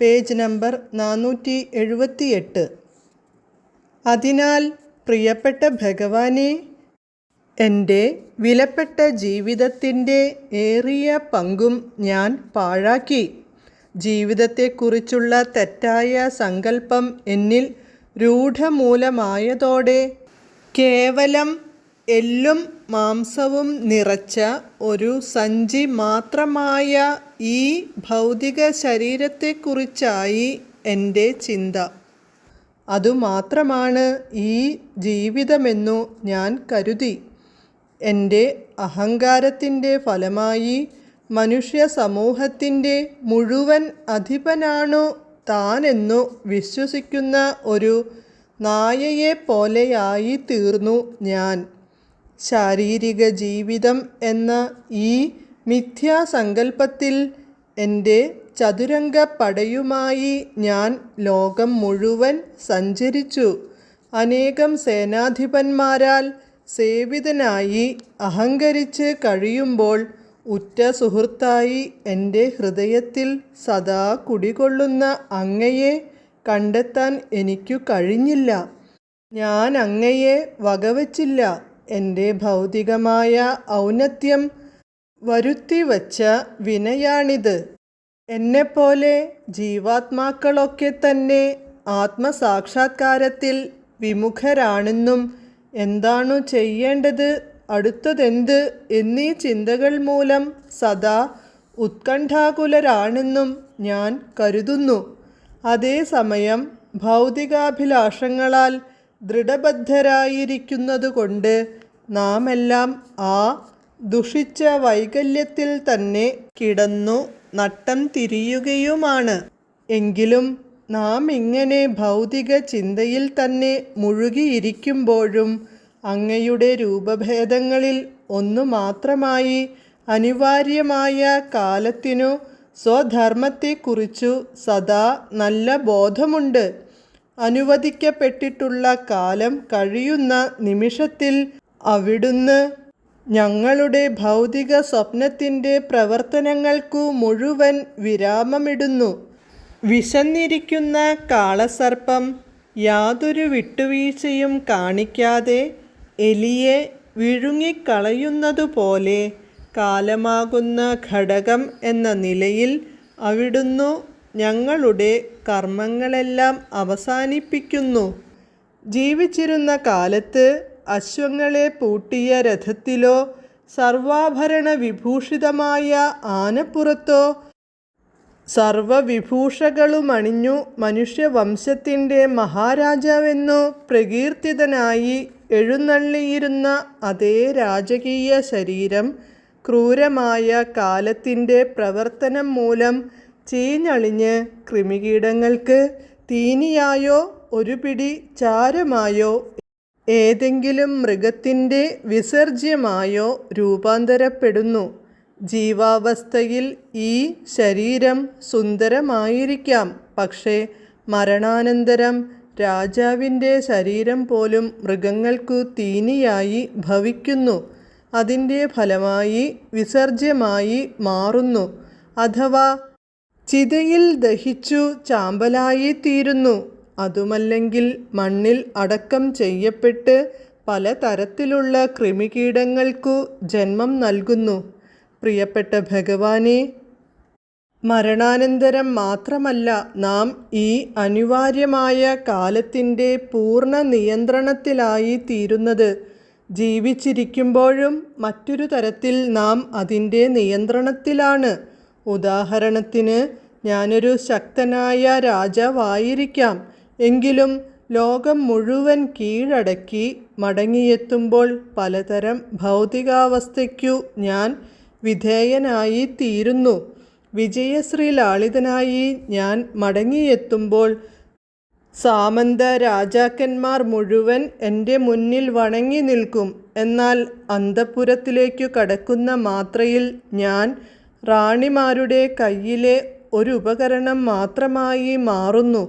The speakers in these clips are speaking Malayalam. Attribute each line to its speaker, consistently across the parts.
Speaker 1: പേജ് നമ്പർ നാനൂറ്റി എഴുപത്തിയെട്ട് അതിനാൽ പ്രിയപ്പെട്ട ഭഗവാനെ എന്റെ വിലപ്പെട്ട ജീവിതത്തിന്റെ ഏറിയ പങ്കും ഞാൻ പാഴാക്കി. ജീവിതത്തെക്കുറിച്ചുള്ള തെറ്റായ സങ്കല്പം എന്നിൽ രൂഢമൂലമായതോടെ കേവലം എല്ലും മാംസവും നിറച്ച ഒരു സഞ്ചി മാത്രമായ ഈ ഭൗതിക ശരീരത്തെക്കുറിച്ചായി എന്റെ ചിന്ത. അതുമാത്രമാണ് ഈ ജീവിതമെന്നു ഞാൻ കരുതി. എന്റെ അഹങ്കാരത്തിന്റെ ഫലമായി മനുഷ്യ സമൂഹത്തിന്റെ മുഴുവൻ അധിപനാണു താനെന്നു വിശ്വസിക്കുന്ന ഒരു നായയെ പോലെയായി തീർന്നു ഞാൻ. ശാരീരിക ജീവിതം എന്ന ഈ മിഥ്യാസങ്കല്പത്തിൽ എന്റെ ചതുരംഗ പടയുമായി ഞാൻ ലോകം മുഴുവൻ സഞ്ചരിച്ചു. അനേകം സേനാധിപന്മാരാൽ സേവിതനായി അഹങ്കരിച്ച് കഴിയുമ്പോൾ ഉറ്റ സുഹൃത്തായി എന്റെ ഹൃദയത്തിൽ സദാ കുടികൊള്ളുന്ന അങ്ങയെ കണ്ടെത്താൻ എനിക്കു കഴിഞ്ഞില്ല. ഞാൻ അങ്ങയെ വകവച്ചില്ല. എന്റെ ഭൗതികമായ ഔന്നത്യം വരുത്തിവച്ച വിനയാണിത്. എന്നെപ്പോലെ ജീവാത്മാക്കളൊക്കെ തന്നെ ആത്മസാക്ഷാത്കാരത്തിൽ വിമുഖരാണെന്നും എന്താണു ചെയ്യേണ്ടത് അടുത്തതെന്ത് എന്നീ ചിന്തകൾ മൂലം സദാ ഉത്കണ്ഠാകുലരാണെന്നും ഞാൻ കരുതുന്നു. അതേസമയം ഭൗതികാഭിലാഷങ്ങളാൽ ദൃഢബദ്ധരായിരിക്കുന്നതുകൊണ്ട് നാമെല്ലാം ആ ദുഷിച്ച വൈകല്യത്തിൽ തന്നെ കിടന്നു നട്ടം തിരിയുകയുമാണ്. എങ്കിലും നാം ഇങ്ങനെ ഭൗതിക ചിന്തയിൽ തന്നെ മുഴുകിയിരിക്കുമ്പോഴും അങ്ങയുടെ രൂപഭേദങ്ങളിൽ ഒന്നു മാത്രമായി അനിവാര്യമായ കാലത്തിനു സ്വധർമ്മത്തെക്കുറിച്ചു സദാ നല്ല ബോധമുണ്ട്. അനുവദിക്കപ്പെട്ടിട്ടുള്ള കാലം കഴിയുന്ന നിമിഷത്തിൽ അവിടുന്ന് ഞങ്ങളുടെ ഭൗതിക സ്വപ്നത്തിന്റെ പ്രവർത്തനങ്ങൾക്കു മുഴുവൻ വിരാമമിടുന്നു. വിശന്നിരിക്കുന്ന കാളസർപ്പം യാതൊരു വിട്ടുവീഴ്ചയും കാണിക്കാതെ എലിയെ വിഴുങ്ങിക്കളയുന്നതുപോലെ കാലമാകുന്ന ഘടകം എന്ന നിലയിൽ അവിടുന്നു ഞങ്ങളുടെ കർമ്മങ്ങളെല്ലാം അവസാനിപ്പിക്കുന്നു. ജീവിച്ചിരുന്ന കാലത്ത് അശ്വങ്ങളെ പൂട്ടിയ രഥത്തിലോ സർവാഭരണ വിഭൂഷിതമായ ആനപ്പുറത്തോ സർവവിഭൂഷകളുമണിഞ്ഞു മനുഷ്യവംശത്തിന്റെ മഹാരാജാവെന്നു പ്രകീർത്തിതനായി എഴുന്നള്ളിയിരുന്ന അതേ രാജകീയ ശരീരം ക്രൂരമായ കാലത്തിന്റെ പ്രവർത്തനം മൂലം ചീഞ്ഞളിഞ്ഞ് കൃമികീടങ്ങൾക്ക് തീനിയായോ ഒരു പിടി ചാരമായോ ഏതെങ്കിലും മൃഗത്തിന്റെ വിസർജ്യമായോ രൂപാന്തരപ്പെടുന്നു. ജീവാവസ്ഥയിൽ ഈ ശരീരം സുന്ദരമായിരിക്കാം. പക്ഷേ മരണാനന്തരം രാജാവിന്റെ ശരീരം പോലും മൃഗങ്ങൾക്കു തീനിയായി ഭവിക്കുന്നു. അതിന്റെ ഫലമായി വിസർജ്യമായി മാറുന്നു. അഥവാ ചിതയിൽ ദഹിച്ചു ചാമ്പലായി തീരുന്നു അതുമല്ലെങ്കിൽ മണ്ണിൽ അടക്കം ചെയ്യപ്പെട്ട് പലതരത്തിലുള്ള കൃമികീടങ്ങൾക്കു ജന്മം നൽകുന്നു. പ്രിയപ്പെട്ട ഭഗവാനെ മരണാനന്തരം മാത്രമല്ല നാം ഈ അനിവാര്യമായ കാലത്തിന്റെ പൂർണ നിയന്ത്രണത്തിലായി തീരുന്നത്. ജീവിച്ചിരിക്കുമ്പോഴും മറ്റൊരു തരത്തിൽ നാം അതിന്റെ നിയന്ത്രണത്തിലാണ്. ഉദാഹരണത്തിന് ഞാനൊരു ശക്തനായ രാജാവായിരിക്കാം. എങ്കിലും ലോകം മുഴുവൻ കീഴടക്കി മടങ്ങിയെത്തുമ്പോൾ പലതരം ഭൗതികാവസ്ഥയ്ക്കു ഞാൻ വിധേയനായി തീരുന്നു വിജയശ്രീ ലാളിതനായി ഞാൻ മടങ്ങിയെത്തുമ്പോൾ സാമന്ത രാജാക്കന്മാർ മുഴുവൻ എന്റെ മുന്നിൽ വണങ്ങി നിൽക്കും. എന്നാൽ അന്തപുരത്തിലേക്കു കടക്കുന്ന മാത്രയിൽ ഞാൻ റാണിമാരുടെ കയ്യിലെ ഒരു ഉപകരണം മാത്രമായി മാറുന്നു.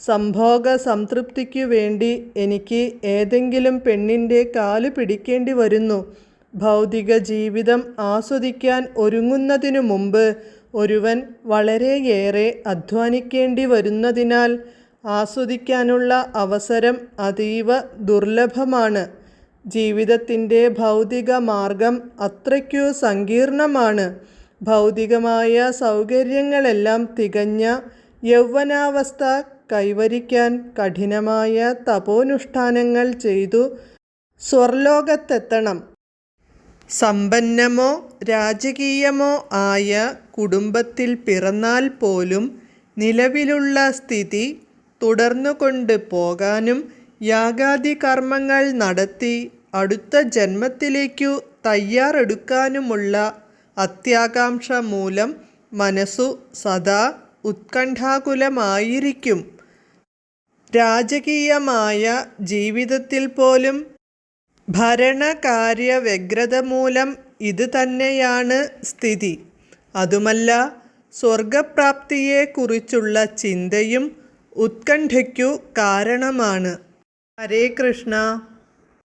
Speaker 1: സംഭോഗ സംതൃപ്തിക്കു വേണ്ടി എനിക്ക് ഏതെങ്കിലും പെണ്ണിന്റെ കാൽ പിടിക്കേണ്ടി വരുന്നു. ഭൗതിക ജീവിതം ആസ്വദിക്കാൻ ഒരുങ്ങുന്നതിനു മുമ്പ് ഒരുവൻ വളരെയേറെ അധ്വാനിക്കേണ്ടി വരുന്നതിനാൽ ആസ്വദിക്കാനുള്ള അവസരം അതീവ ദുർലഭമാണ്. ജീവിതത്തിന്റെ ഭൗതിക മാർഗം അത്രയ്ക്കു സങ്കീർണമാണ്. ഭൗതികമായ സൗകര്യങ്ങളെല്ലാം തികഞ്ഞ യൗവനാവസ്ഥ കൈവരിക്കാൻ കഠിനമായ തപോനുഷ്ഠാനങ്ങൾ ചെയ്തു സ്വർലോകത്തെത്തണം. സമ്പന്നമോ രാജകീയമോ ആയ കുടുംബത്തിൽ പിറന്നാൽ പോലും നിലവിലുള്ള സ്ഥിതി തുടർന്നുകൊണ്ട് പോകാനും യാഗാദി കർമ്മങ്ങൾ നടത്തി അടുത്ത ജന്മത്തിലേക്കു തയ്യാറെടുക്കാനുമുള്ള അത്യാകാംക്ഷ മൂലം മനസ്സു സദാ ഉത്കണ്ഠാകുലമായിരിക്കും. രാജകീയമായ ജീവിതത്തിൽ പോലും ഭരണകാര്യ വ്യഗ്രത മൂലം ഇത് തന്നെയാണ് സ്ഥിതി. അതുമല്ല സ്വർഗപ്രാപ്തിയെക്കുറിച്ചുള്ള ചിന്തയും ഉത്കണ്ഠയ്ക്കു കാരണമാണ്. ഹരേ കൃഷ്ണ.